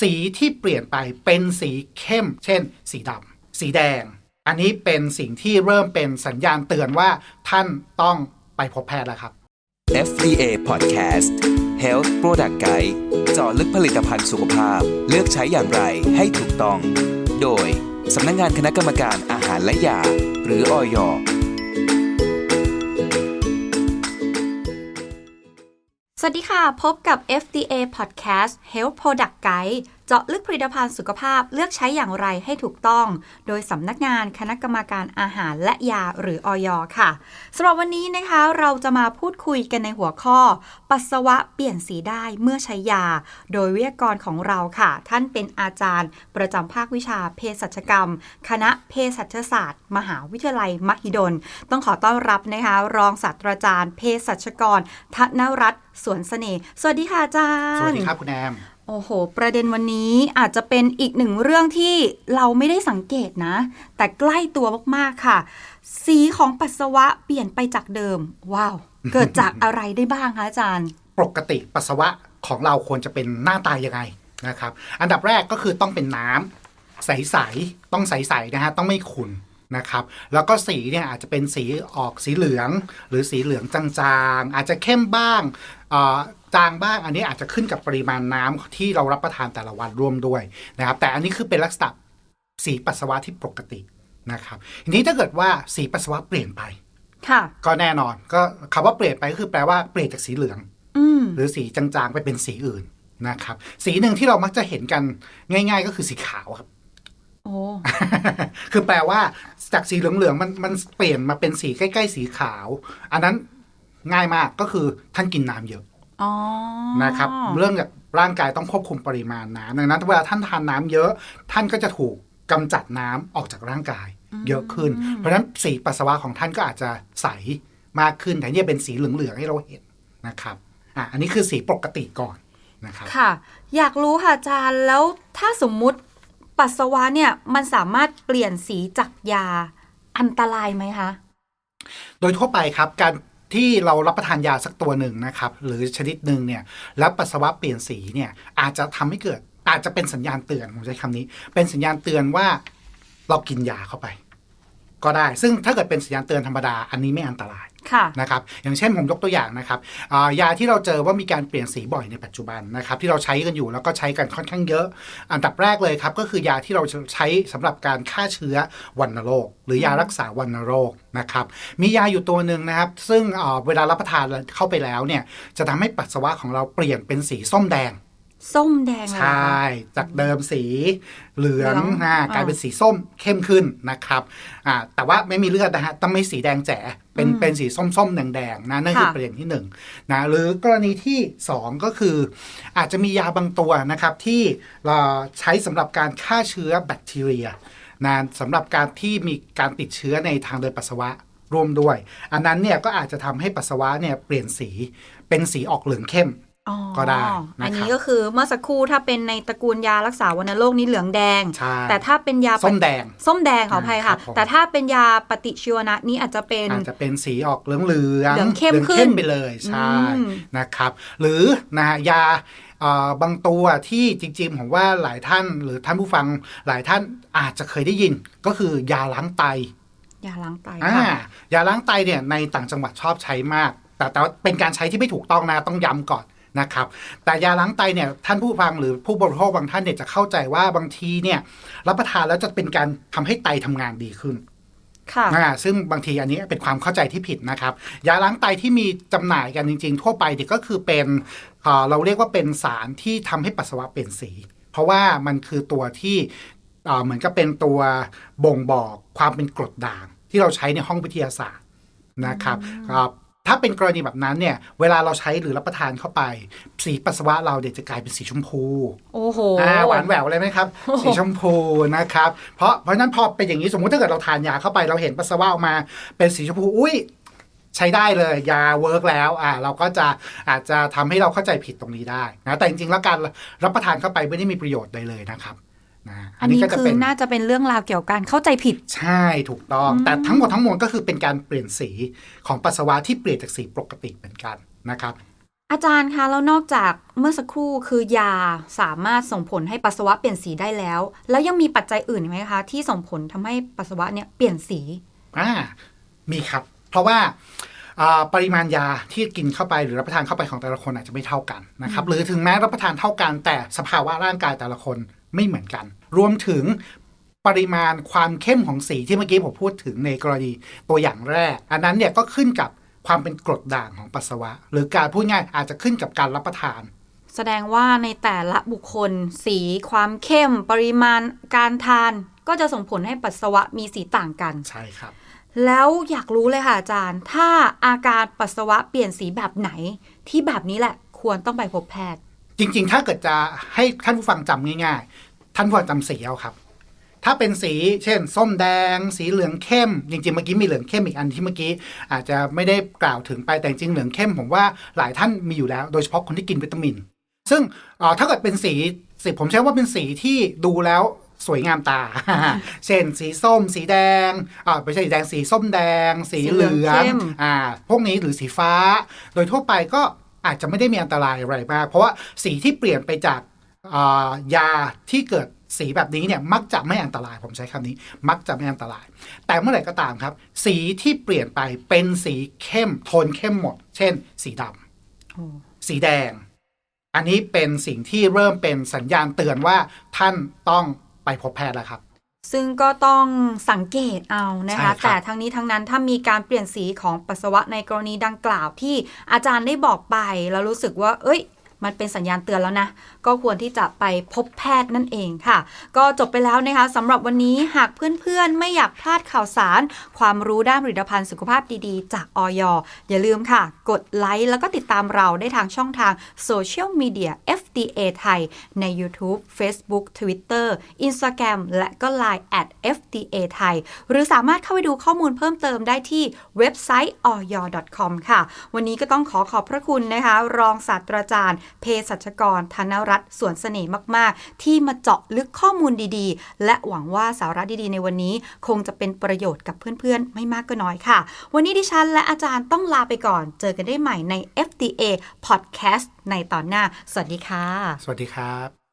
สีที่เปลี่ยนไปเป็นสีเข้ม เช่น สีดำสีแดง อันนี้เป็นสิ่งที่เริ่มเป็นสัญญาณเตือนว่าท่านต้องไปพบแพทย์แล้วครับ FDA Podcast Health Product Guide เจาะลึกผลิตภัณฑ์สุขภาพ เลือกใช้อย่างไรให้ถูกต้อง โดยสำนักงานคณะกรรมการอาหารและยา หรืออย สวัสดีค่ะ พบกับ FDA Podcast Health Product Guide เจาะลึกผลิตภัณฑ์สุขภาพเลือกใช้อย่างไรให้ถูกต้อง โดยสำนักงานคณะกรรมการอาหารและยาหรืออยค่ะสำหรับวันนี้นะคะเราจะมาพูดคุยกันในหัวข้อ ปัสสาวะเปลี่ยนสีได้เมื่อใช้ยา โดยวิทยากรของเราค่ะ ท่านเป็นอาจารย์ ประจำภาควิชาเภสัชกรรม คณะเภสัชศาสตร์ มหาวิทยาลัยมหิดล ต้องขอต้อนรับนะคะ รองศาสตราจารย์เภสัชกรธนรัตน์สวนเสน่ห์สวัสดีค่ะอาจารย์ สวัสดีครับคุณแอม โอ้โห ประเด็นวันนี้อาจจะเป็นอีกหนึ่งเรื่องที่เราไม่ได้สังเกตนะ แต่ใกล้ตัวมากๆค่ะ สีของปัสสาวะเปลี่ยนไปจากเดิม ว้าว เกิดจากอะไรได้บ้างคะอาจารย์ ปกติปัสสาวะของเราควรจะเป็นหน้าตายังไงนะครับ อันดับแรกก็คือต้องเป็นน้ำใสๆ ต้องใสๆนะฮะ ต้องไม่ขุ่นนะครับ แล้วก็สีเนี่ยอาจจะเป็นสีออกสีเหลือง หรือสีเหลืองจางๆ อาจจะเข้มบ้างอ่อ จางบ้างอันนี้อาจจะขึ้นกับปริมาณน้ำที่เรารับประทานแต่ละวันร่วมด้วยนะครับแต่อันนี้คือเป็นลักษณะสีปัสสาวะที่ปกตินะครับทีนี้ถ้าเกิดว่าสีปัสสาวะเปลี่ยนไปค่ะก็แน่นอนก็คำว่าเปลี่ยนไปก็คือแปลว่าเปลี่ยนจากสีเหลืองอืมหรือสีจางๆไปเป็นสีอื่นนะครับ สีหนึ่งที่เรามักจะเห็นกันง่าย ๆ ก็คือสีขาวครับโอ้คือแปลว่าจากสีเหลืองๆมันมันเปลี่ยนมาเป็นสีใกล้ ๆ สีขาว อันนั้นง่ายมากก็คือท่านกินน้ำเยอะอ๋อ นะครับ เรื่องจากร่างกายต้องควบคุมปริมาณน้ำดังนั้นเวลาท่านทานน้ำเยอะ ท่านก็จะถูกกำจัดน้ำออกจากร่างกาย เยอะขึ้น เพราะฉะนั้นสีปัสสาวะของท่านก็อาจจะใสมากขึ้นแต่เนี่ยเป็นสีเหลืองๆให้เราเห็นนะครับอะอันนี้คือสีปกติก่อนนะครับค่ะ อยากรู้ค่ะอาจารย์แล้วถ้าสมมุติปัสสาวะเนี่ยมันสามารถเปลี่ยนสีจากยาอันตรายไหมคะ โดยทั่วไปครับการ ที่เรารับประทานยาสักตัวหนึ่งนะครับ หรือชนิดหนึ่งเนี่ยแล้วปัสสาวะเปลี่ยนสีเนี่ยอาจจะทำให้เกิดอาจจะเป็นสัญญาณเตือนผมใช้คำนี้ เป็นสัญญาณเตือนว่าเรากินยาเข้าไป ก็ได้ ซึ่งถ้าเกิดเป็นสัญญาณเตือนธรรมดา อันนี้ไม่อันตรายค่ะนะครับ อย่างเช่นผมยกตัวอย่างนะครับอ่ายาที่เราเจอว่ามีการเปลี่ยนสีบ่อยในปัจจุบันนะครับที่เราใช้กันอยู่แล้วก็ใช้กันค่อนข้างเยอะ อันดับแรกเลยครับก็คือยาที่เราใช้สำหรับการฆ่าเชื้อวัณโรค หรือยารักษาวัณโรคนะครับมียาอยู่ตัวหนึ่งนะครับ ซึ่งเอ่อเวลารับประทานเข้าไปแล้วเนี่ยจะทำให้ปัสสาวะของเราเปลี่ยนเป็นสีส้มแดง ส้มแดงใชเหรอคะ่จากเดิมสีเหลืองเหลืองอ่าอ่ากลายเป็นสีส้มเข้มขึ้นนะครับอ่าแต่ว่าไม่มีเลือดนะฮะต้องไม่สีแดงแจ๋เป็นอืมเป็นสีส้มๆแดงๆนะนั่นคือค่ะประเด็นที่หนึ่งนะหรือกรณีที่สองก็คือ อาจจะมียาบางตัวนะครับที่เราใช้สำหรับการฆ่าเชื้อแบคทีเรียนะสำหรับการที่มีการติดเชื้อในทางเดินปัสสาวะร่วมด้วย อันนั้นเนี่ยก็อาจจะทำให้ปัสสาวะเนี่ยเปลี่ยนสีเป็นสีออกเหลืองเข้มอ๋อ ก็ได้นะครับอันนี้ก็คือเมื่อสักครู่ถ้าเป็นในตระกูลยารักษาวัณโรคนี้เหลืองแดงใช่แต่ถ้าเป็นยาส้มแดง ส้มแดงขออภัยค่ะครับผมแต่ถ้าเป็นยาปฏิชีวนะนี้อาจจะเป็นอาจจะเป็นสีออกเหลืองเหลืองเหลืองเข้มขึ้นไปเลยใช่อืมนะครับ หรือนะฮะยาเอ่อบางตัวที่จริงๆผมว่าหลายท่านหรือท่านผู้ฟังหลายท่านอาจจะเคยได้ยิน ก็คือยาล้างไต ยาล้างไตอ่าค่ะยาล้างไตเนี่ยในต่างจังหวัดชอบใช้มาก แต่แต่ว่าเป็นการใช้ที่ไม่ถูกต้องนะต้องย้ำก่อน นะครับ แต่ยาล้างไตเนี่ยท่านผู้ฟังหรือผู้บริโภคบางท่านเนี่ยจะเข้าใจว่าบางทีเนี่ยรับประทานแล้วจะเป็นการทำให้ไตทำงานดีขึ้นค่ะอ่าซึ่งบางทีอันนี้เป็นความเข้าใจที่ผิดนะครับ ยาล้างไตที่มีจำหน่ายกันจริง ๆ ทั่วไปเนี่ยก็คือเป็นเอ่อเราเรียกว่าเป็นสารที่ทำให้ปัสสาวะเปลี่ยนสี เพราะว่ามันคือตัวที่เอ่อเหมือนกับเป็นตัวบ่งบอกความเป็นกรดด่าง ที่เราใช้ในห้องวิทยาศาสตร์นะครับครับ ถ้าเป็นกรณีแบบนั้นเนี่ย เวลาเราใช้หรือรับประทานเข้าไป สีปัสสาวะเราเดี๋ยวจะกลายเป็นสีชมพูโอ้โหอ่าหวานแหววเลยไหมครับโอ้โหสีชมพูนะครับ เพราะเพราะฉะนั้นพอเป็นอย่างนี้สมมุติถ้าเกิดเราทานยาเข้าไปเราเห็นปัสสาวะออกมา เป็นสีชมพูอุ้ยใช้ได้เลยยาเวิร์กแล้วอ่าเราก็จะอาจจะทำให้เราเข้าใจผิดตรงนี้ได้นะแต่จริงๆแล้วการรับประทานเข้าไปไม่ได้มีประโยชน์ใดเลยนะครับ นะอันนี้ก็จะคือเป็นน่าจะเป็นเรื่องราวเกี่ยวกับการเข้าใจผิด ใช่ถูกต้อง แต่ทั้งหมดทั้งมวลก็คือเป็นการเปลี่ยนสีของปัสสาวะที่เปลี่ยนจากสีปกติเหมือนกันนะครับ อาจารย์คะแล้วนอกจากเมื่อสักครู่คือยาสามารถส่งผลให้ปัสสาวะเปลี่ยนสีได้แล้ว แล้วยังมีปัจจัยอื่นอีกไหมคะ ที่ส่งผลทำให้ปัสสาวะเนี่ยเปลี่ยนสีอ่ามีครับ เพราะว่าอ่าปริมาณยาที่กินเข้าไปหรือรับประทานเข้าไปของแต่ละคนอาจจะไม่เท่ากันนะครับหรือถึงแม้รับประทานเท่ากันแต่สภาวะร่างกายแต่ละคน ไม่เหมือนกัน รวมถึงปริมาณความเข้มของสีที่เมื่อกี้ผมพูดถึงในกรณีตัวอย่างแรก อันนั้นเนี่ยก็ขึ้นกับความเป็นกรดด่างของปัสสาวะ หรือการพูดง่ายอาจจะขึ้นกับการรับประทาน แสดงว่าในแต่ละบุคคล สีความเข้ม ปริมาณการทาน ก็จะส่งผลให้ปัสสาวะมีสีต่างกัน ใช่ครับ แล้วอยากรู้เลยค่ะอาจารย์ ถ้าอาการปัสสาวะเปลี่ยนสีแบบไหน ที่แบบนี้แหละควรต้องไปพบแพทย์ จริง ๆ ถ้าเกิดจะให้ท่านผู้ฟังจำง่าย ๆ ท่านผู้ฟังจำสีเอาครับ ถ้าเป็นสีเช่น ส้มแดง สีเหลืองเข้ม จริงๆเมื่อกี้มีเหลืองเข้มอีกอันที่เมื่อกี้ อาจจะไม่ได้กล่าวถึงไปแต่จริงๆเหลืองเข้มผมว่าหลายท่านมีอยู่แล้ว โดยเฉพาะคนที่กินวิตามิน ซึ่งเอ่อถ้าเกิดเป็นสีสีผมใช้ว่าเป็นสีที่ดูแล้วสวยงามตา เช่นสีส้ม สีแดงอ่าไม่ใช่สีแดง สีส้มแดง สีเหลืสีเหลือองงเข้มอ่า พวกนี้หรือสีฟ้า โดยทั่วไปก็อาจจะไม่ได้มีอันตรายอะไรมาก เพราะว่าสีที่เปลี่ยนไปจากอ่า ยาที่เกิดสีแบบนี้เนี่ยมักจะไม่อันตรายผมใช้คำนี้ มักจะไม่อันตราย แต่เมื่อไหร่ก็ตามครับ สีที่เปลี่ยนไปเป็นสีเข้มโทนเข้มหมด เช่น สีดำสีแดง อันนี้เป็นสิ่งที่เริ่มเป็นสัญญาณเตือนว่าท่านต้องไปพบแพทย์แล้วครับ ซึ่งก็ต้องสังเกตเอานะใช่ครัคะบแต่ทั้งนี้ทั้งนั้นถ้ามีการเปลี่ยนสีของปัสสาวะในกรณีดังกล่าวที่อาจารย์ได้บอกไป แล้วรู้สึกว่า เอ้ย มันเป็นสัญญาณเตือนแล้วนะ ก็ควรที่จะไปพบแพทย์นั่นเองค่ะ ก็จบไปแล้วนะคะสำหรับวันนี้หากเพื่อนๆ ไม่อยากพลาดข่าวสาร ความรู้ด้านผลิตภัณฑ์สุขภาพดีๆ จากออยอย่าลืมค่ะ กดไลค์แล้วก็ติดตามเราได้ทางช่องทางโซเชียลมีเดีย FDA ไทย ใน YouTube Facebook Twitter Instagram และก็ Line at FDA ไทย หรือสามารถเข้าไปดูข้อมูลเพิ่มเติมได้ที่เว็บไซต์ oy.com ค่ะ วันนี้ก็ต้องขอขอบพระคุณนะคะ รองศาสตราจารย์เภสัชกรธนรัตน์สวนเสน่ห์มาก ๆ ที่มาเจาะลึกข้อมูลดีๆ และหวังว่าสาระดีๆ ในวันนี้ คงจะเป็นประโยชน์กับเพื่อนๆ ไม่มากก็น้อยค่ะ วันนี้ดิฉันและอาจารย์ต้องลาไปก่อน เจอกันได้ใหม่ใน FDA Podcast ในตอนหน้า สวัสดีค่ะ สวัสดีครับ